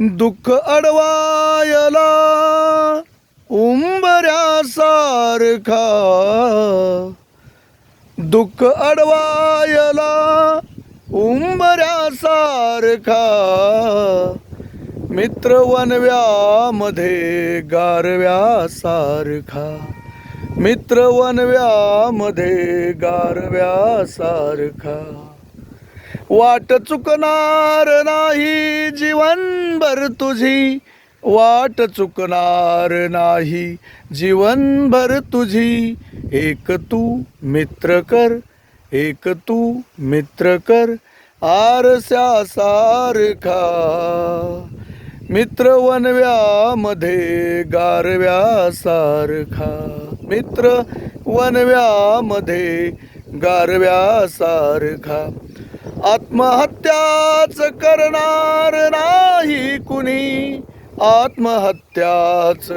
दुःख अडवायला उंबऱ्यासारखा दुःख अडवायला उंबऱ्यासारखा मित्र वनव्यामध्ये गारव्यासारखा मित्र वनव्यामध्ये गारव्यासारखा वाट चुकणार नाही जीवनभर तुझी. वाट चुकणार नाही जीवनभर तुझी. एक तू मित्र कर एक तू मित्र कर आरशासारखा मित्र वनव्यामध्ये गारव्या सारखा. मित्र वनव्यामध्ये गारव्यासारखा आत्महत्याच करणार नाही कुणी. आत्महत्याच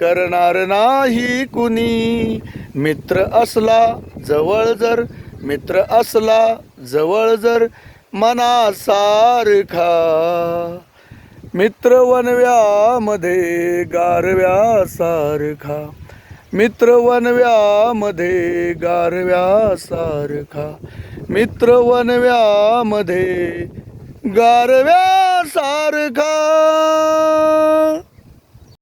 करणार नाही कुणी. मित्र असला जवळ जर मित्र असला जवळ जर मनासारखा मित्र वनव्यामध्ये गारव्यासारखा मित्र वनव्यामध्ये गारव्यासारखा. मित्र वनव्यामध्ये गारव्यासारखा.